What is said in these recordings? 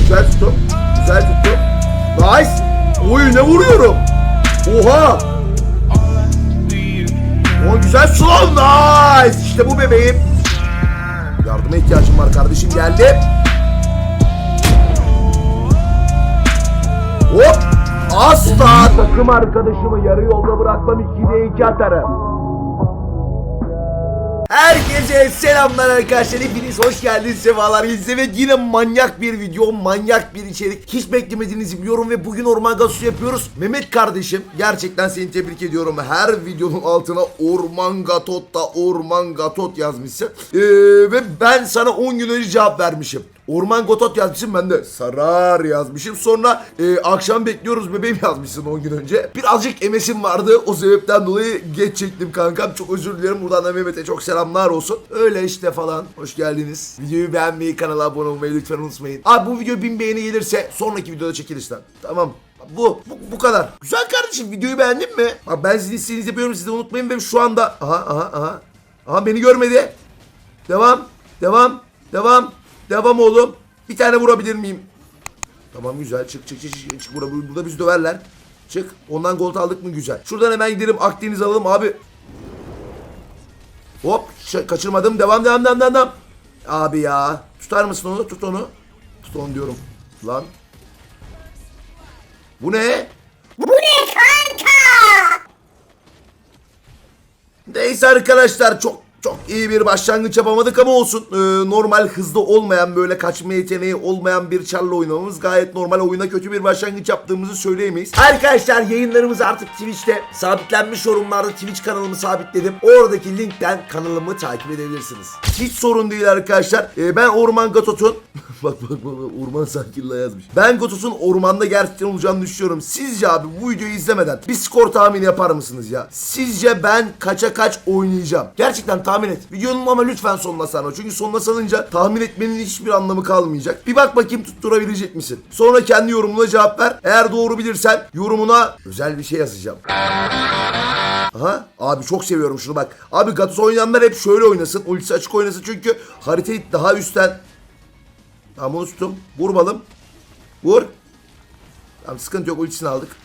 Güzel tuttum. Güzel tuttum. Nice. Oy ne vuruyorum. Oha. O güzel slow nice. İşte bu bebeğim. Yardıma ihtiyacım var kardeşim geldi. Hop. Asla takım arkadaşımı yarı yolda bırakmam 2'de 2 atarım. Herkese selamlar arkadaşlar. Hepiniz hoş geldiniz. Sefalar ve yine manyak bir video, manyak bir içerik. Hiç beklemediğinizi biliyorum ve bugün orman gazı yapıyoruz. Mehmet kardeşim gerçekten seni tebrik ediyorum. Her videonun altına orman gatot da orman gatot yazmışsın. Ee, ve ben sana 10 gün önce cevap vermişim. Orman Gotot yazmışım ben de sarar yazmışım. Sonra e, akşam bekliyoruz bebeğim yazmışsın 10 gün önce. Birazcık emesim vardı. O sebepten dolayı geç çektim kankam. Çok özür dilerim. Buradan da Mehmet'e çok selamlar olsun. Öyle işte falan. Hoş geldiniz. Videoyu beğenmeyi, kanala abone olmayı lütfen unutmayın. Abi bu video 1000 beğeni gelirse sonraki videoda çekilişten. Tamam. Bu, bu, bu kadar. Güzel kardeşim videoyu beğendin mi? Abi ben sizin istediğinizi yapıyorum siz de unutmayın ve şu anda... Aha aha aha. Aha beni görmedi. Devam. Devam. Devam. Devam oğlum. Bir tane vurabilir miyim? Tamam güzel. Çık çık çık çık. çık. Burada, burada bizi döverler. Çık. Ondan gol aldık mı güzel. Şuradan hemen gidelim. Akdeniz alalım abi. Hop. kaçırmadım. Devam devam devam devam. devam. Abi ya. Tutar mısın onu? Tut onu. Tut onu diyorum. Lan. Bu ne? Bu ne kanka? Neyse arkadaşlar çok çok iyi bir başlangıç yapamadık ama olsun. Ee, normal hızlı olmayan böyle kaçma yeteneği olmayan bir çarla oynamamız gayet normal. Oyuna kötü bir başlangıç yaptığımızı söyleyemeyiz. Arkadaşlar yayınlarımız artık Twitch'te sabitlenmiş yorumlarda Twitch kanalımı sabitledim. Oradaki linkten kanalımı takip edebilirsiniz. Hiç sorun değil arkadaşlar. Ee, ben Orman Gatot'un bak bak bak Orman Sakin'la yazmış. Ben Gatot'un ormanda gerçekten olacağını düşünüyorum. Sizce abi bu videoyu izlemeden bir skor tahmini yapar mısınız ya? Sizce ben kaça kaç oynayacağım? Gerçekten tahmin et. Videonun ama lütfen sonuna sarma. Çünkü sonuna salınca tahmin etmenin hiçbir anlamı kalmayacak. Bir bak bakayım tutturabilecek misin? Sonra kendi yorumuna cevap ver. Eğer doğru bilirsen yorumuna özel bir şey yazacağım. Aha. Abi çok seviyorum şunu bak. Abi Gatos oynayanlar hep şöyle oynasın. Ultisi açık oynasın çünkü haritayı daha üstten Tamam bunu tuttum. Vur balım. Vur. Tamam sıkıntı yok. Ultisini aldık.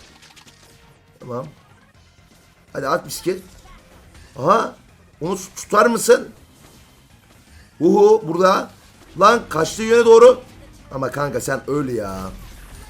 Tamam. Hadi at bisiklet. Aha. Onu tutar mısın? Uhu burada. Lan kaçtığı yöne doğru. Ama kanka sen öl ya.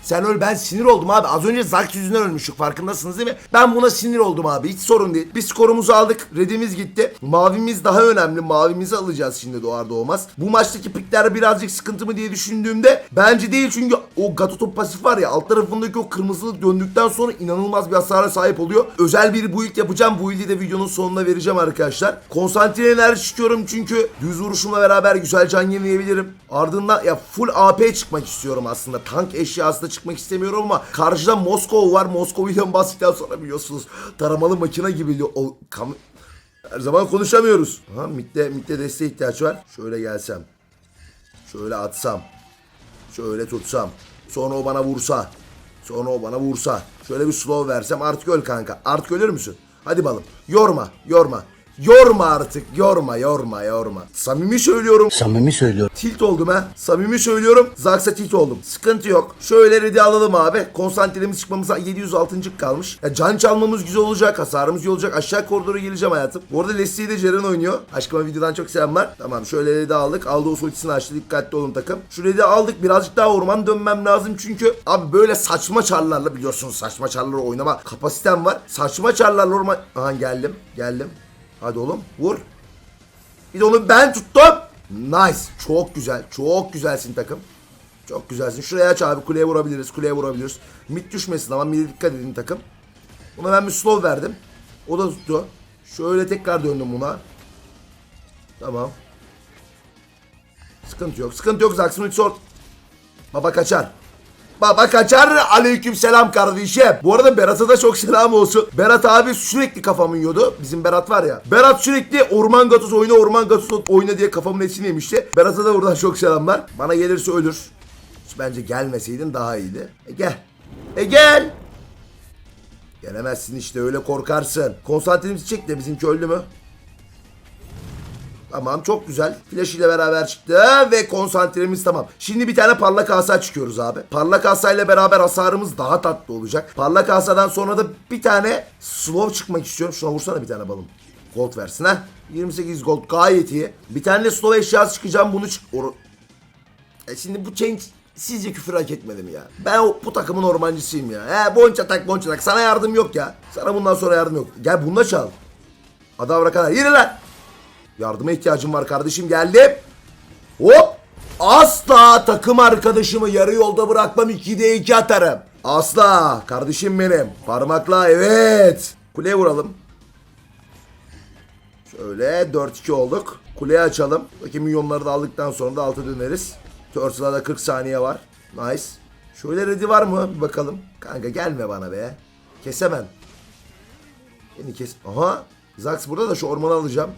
Sen öl ben sinir oldum abi. Az önce Zax yüzünden ölmüştük farkındasınız değil mi? Ben buna sinir oldum abi. Hiç sorun değil. Biz skorumuzu aldık. Redimiz gitti. Mavimiz daha önemli. Mavimizi alacağız şimdi doğar doğmaz. Bu maçtaki pikler birazcık sıkıntı mı diye düşündüğümde bence değil çünkü o Gatotop pasif var ya alt tarafındaki o kırmızılık döndükten sonra inanılmaz bir hasara sahip oluyor. Özel bir build yapacağım. Bu build'i de videonun sonuna vereceğim arkadaşlar. Konsantre enerji çıkıyorum çünkü düz vuruşumla beraber güzel can yenileyebilirim. Ardından ya full AP çıkmak istiyorum aslında. Tank eşyası da çıkmak istemiyorum ama karşıda Moskova var. Moskova'dan bahsettikten sonra biliyorsunuz taramalı makine gibi o kam her zaman konuşamıyoruz. Ha mitte mitte desteğe ihtiyaç var. Şöyle gelsem. Şöyle atsam. Şöyle tutsam. Sonra o bana vursa. Sonra o bana vursa. Şöyle bir slow versem artık öl kanka. Artık ölür müsün? Hadi balım. Yorma. Yorma. Yorma artık. Yorma yorma yorma. Samimi söylüyorum. Samimi söylüyorum. Tilt oldum ha. Samimi söylüyorum. Zax'a tilt oldum. Sıkıntı yok. Şöyle ready alalım abi. Konsantremiz çıkmamıza 706. kalmış. Ya can çalmamız güzel olacak. Hasarımız iyi olacak. Aşağı koridora geleceğim hayatım. Bu arada Leslie'yi de Jaren oynuyor. Aşkıma videodan çok selamlar. Tamam şöyle ready aldık. Aldı o ultisini açtı. Dikkatli olun takım. Şu ready aldık. Birazcık daha orman dönmem lazım. Çünkü abi böyle saçma çarlarla biliyorsunuz saçma çarlarla oynama kapasitem var. Saçma çarlarla orman... Aha geldim. Geldim. Hadi oğlum vur. Bir de onu ben tuttum. Nice. Çok güzel. Çok güzelsin takım. Çok güzelsin. Şuraya aç abi. Kuleye vurabiliriz. Kuleye vurabiliriz. Mid düşmesin ama mid'e dikkat edin takım. Buna ben bir slow verdim. O da tuttu. Şöyle tekrar döndüm buna. Tamam. Sıkıntı yok. Sıkıntı yok. Zax'ın ultisi or- Baba kaçar. Baba kaçar. Aleyküm selam kardeşim. Bu arada Berat'a da çok selam olsun. Berat abi sürekli kafamı yiyordu. Bizim Berat var ya. Berat sürekli Orman Gatos oyna Orman Gatos oyna diye kafamın etini yemişti. Berat'a da buradan çok selamlar. Bana gelirse ölür. Bence gelmeseydin daha iyiydi. E gel. E gel. Gelemezsin işte öyle korkarsın. Konsantremizi çek de bizimki öldü mü? Tamam çok güzel. Flash ile beraber çıktı ve konsantremiz tamam. Şimdi bir tane parlak asa çıkıyoruz abi. Parlak asa ile beraber hasarımız daha tatlı olacak. Parlak asadan sonra da bir tane slow çıkmak istiyorum. Şuna vursana bir tane balım. Gold versin ha. 28 gold gayet iyi. Bir tane slow eşyası çıkacağım bunu çık... Or- e şimdi bu change sizce küfür hak etmedi mi ya? Ben o, bu takımın ormancısıyım ya. He bonça tak bonça tak. Sana yardım yok ya. Sana bundan sonra yardım yok. Gel bununla çal. Adavra kadar. Yürü lan. Yardıma ihtiyacım var kardeşim geldim. Hop. Asla takım arkadaşımı yarı yolda bırakmam 2'de 2 atarım. Asla kardeşim benim. Parmakla evet. Kuleye vuralım. Şöyle 4-2 olduk. Kuleyi açalım. Bakayım milyonları da aldıktan sonra da alta döneriz. Turtle'a da 40 saniye var. Nice. Şöyle ready var mı? Bir bakalım. Kanka gelme bana be. Kesemem. Beni kes. Aha. Zax burada da şu ormanı alacağım.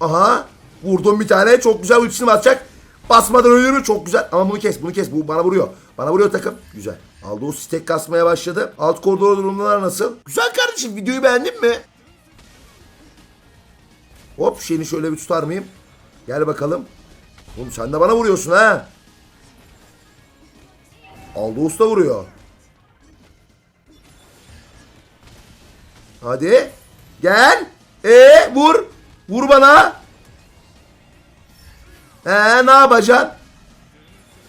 Aha. Vurdum bir tane. Çok güzel ultisini basacak. Basmadan ölür mü? Çok güzel. Ama bunu kes. Bunu kes. Bu bana vuruyor. Bana vuruyor takım. Güzel. Aldı o stack kasmaya başladı. Alt koridor durumlar nasıl? Güzel kardeşim. Videoyu beğendin mi? Hop şeyini şöyle bir tutar mıyım? Gel bakalım. Oğlum sen de bana vuruyorsun ha. Aldo Usta vuruyor. Hadi. Gel. E vur. Vur bana. He ne yapacaksın?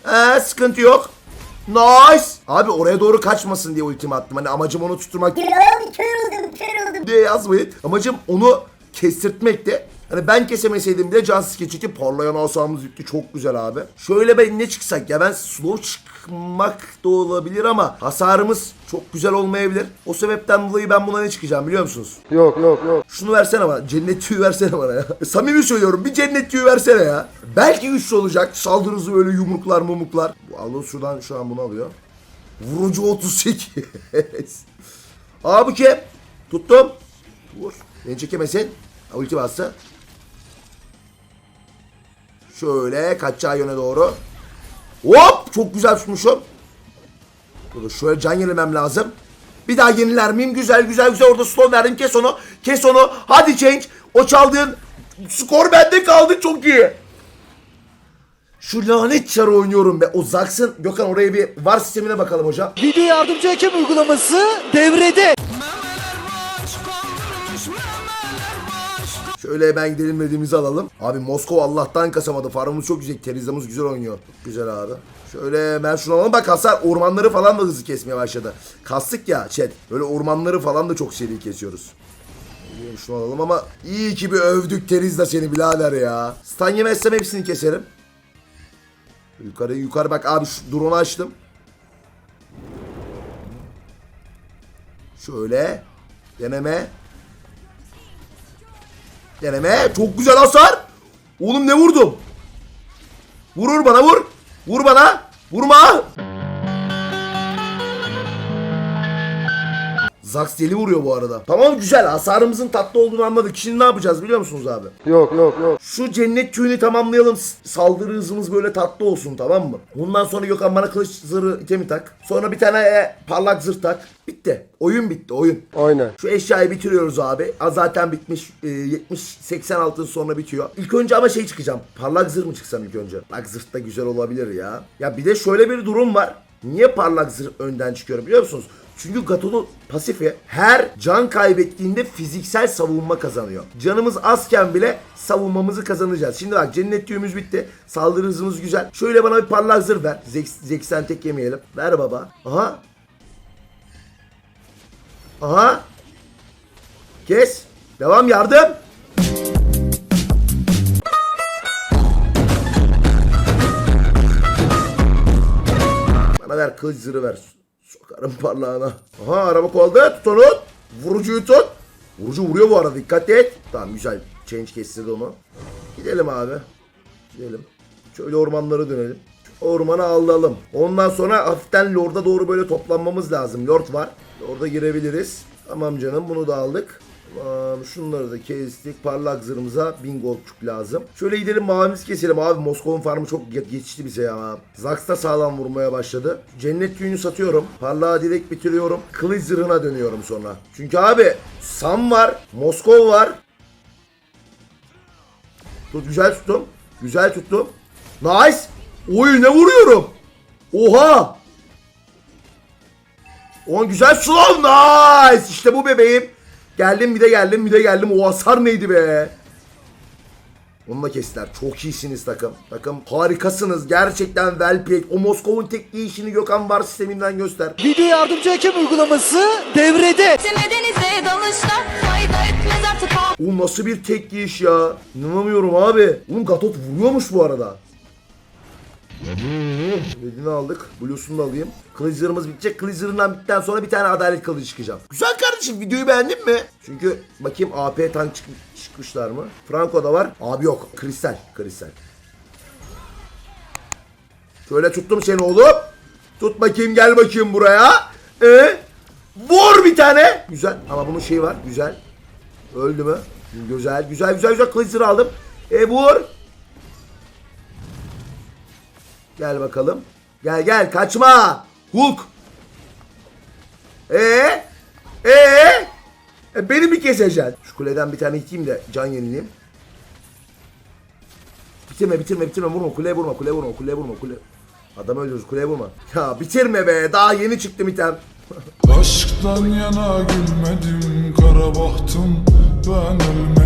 He sıkıntı yok. Nice. Abi oraya doğru kaçmasın diye ultimi attım. Hani amacım onu tutturmak Kör oldum kör oldum kör oldum. diye yazmayın. Amacım onu kestirtmekti. Hani ben kesemeseydim bile can geçiti parlayan asamız gitti. Çok güzel abi. Şöyle ben ne çıksak ya ben slow çıkmak da olabilir ama hasarımız çok güzel olmayabilir. O sebepten dolayı ben buna ne çıkacağım biliyor musunuz? Yok yok yok. Şunu versene bana. Cennet tüyü versene bana ya. Samimi söylüyorum. Bir cennet tüyü versene ya. Belki güçlü olacak. Saldırı hızı böyle yumruklar mumuklar. Aldo şuradan şu an bunu alıyor. Vurucu 38. Abi kim? Tuttum. Vur. Beni çekemesin. Ulti bastı. Şöyle kaçacağı yöne doğru. Hop! Çok güzel tutmuşum. Dur şöyle can yenilmem lazım. Bir daha yeniler miyim? Güzel güzel güzel orada slow verdim. Kes onu. Kes onu. Hadi change. O çaldığın skor bende kaldı çok iyi. Şu lanet çarı oynuyorum be. O Zax'ın Gökhan oraya bir var sistemine bakalım hocam. Video yardımcı hakem uygulaması devrede. Şöyle ben gidelim dediğimizi alalım. Abi Moskova Allah'tan kasamadı. Farmımız çok güzel. Terizamız güzel oynuyor. Güzel abi. Şöyle ben şunu alalım. Bak hasar ormanları falan da hızlı kesmeye başladı. Kastık ya chat. Böyle ormanları falan da çok seri kesiyoruz. Şunu alalım ama iyi ki bir övdük Terizla seni birader ya. Stun yemezsem hepsini keserim. Yukarı yukarı bak abi şu drone'u açtım. Şöyle. Deneme. Deneme. Çok güzel hasar. Oğlum ne vurdum? Vurur bana vur. Vur bana. Vurma. Zax deli vuruyor bu arada. Tamam güzel. Hasarımızın tatlı olduğunu anladık. Şimdi ne yapacağız biliyor musunuz abi? Yok yok yok. Şu cennet köyünü tamamlayalım. Saldırı hızımız böyle tatlı olsun tamam mı? Ondan sonra Gökhan bana kılıç zırhı itemi tak. Sonra bir tane e, parlak zırh tak. Bitti. Oyun bitti oyun. Aynen. Şu eşyayı bitiriyoruz abi. A, zaten bitmiş. E, 70-80 altın sonra bitiyor. İlk önce ama şey çıkacağım. Parlak zırh mı çıksam ilk önce? Parlak zırh da güzel olabilir ya. Ya bir de şöyle bir durum var. Niye parlak zırh önden çıkıyorum biliyor musunuz? Çünkü Gato'nun pasifi her can kaybettiğinde fiziksel savunma kazanıyor. Canımız azken bile savunmamızı kazanacağız. Şimdi bak cennet tüyümüz bitti. Saldırı hızımız güzel. Şöyle bana bir parlak zırh ver. Zek, Zeksen tek yemeyelim. Ver baba. Aha. Aha. Kes. Devam yardım. Bana ver kılıç zırhı ver. Sokarım parlağına. Aha araba kovaladı. Tut onu. Vurucuyu tut. Vurucu vuruyor bu arada dikkat et. Tamam güzel. Change kestirdi onu. Gidelim abi. Gidelim. Şöyle ormanlara dönelim. Şu Ormanı alalım. Ondan sonra hafiften Lord'a doğru böyle toplanmamız lazım. Lord var. Lord'a girebiliriz. Tamam canım bunu da aldık. Şunları da kestik. Parlak zırhımıza 1000 goldçuk lazım. Şöyle gidelim mavimizi keselim abi. Moskova'nın farmı çok ge- geçti bize ya. Zax da sağlam vurmaya başladı. Cennet tüyünü satıyorum. Parlağı direkt bitiriyorum. Kılıç zırhına dönüyorum sonra. Çünkü abi Sam var. Moskova var. Tut güzel tuttum. Güzel tuttum. Nice. Oy ne vuruyorum. Oha. On güzel slow nice. İşte bu bebeğim. Geldim bir de geldim bir de geldim. O hasar neydi be? Onu da kestiler. Çok iyisiniz takım. Takım harikasınız. Gerçekten well played. O Moskov'un tekniği işini Gökhan Var sisteminden göster. Video yardımcı hakem uygulaması devrede. Denize dalışlar fayda etmez artık Oğlum nasıl bir tek iş ya? İnanamıyorum abi. Oğlum Gatot vuruyormuş bu arada. Redini aldık. Blue'sunu da alayım. Kılıçlarımız bitecek. Kılıçlarından bittikten sonra bir tane adalet kılıcı çıkacağım. Güzel kardeşim videoyu beğendin mi? Çünkü bakayım AP tank çık- çıkmışlar mı? Franco da var. Abi yok. Kristal. Kristal. Şöyle tuttum seni oğlum. Tut bakayım gel bakayım buraya. Ee, vur bir tane. Güzel ama bunun şeyi var. Güzel. Öldü mü? Güzel güzel güzel güzel kılıç aldım. E vur. Gel bakalım. Gel gel kaçma. Hulk. Ee? Ee? E, beni mi keseceksin? Şu kuleden bir tane iteyim de can yenileyim. Bitirme bitirme bitirme vurma kuleye vurma kuleye vurma kuleye vurma kule. Adam öldürürüz kuleye vurma. Ya bitirme be daha yeni çıktım item. Aşktan yana gülmedim kara bahtım ben ölmedim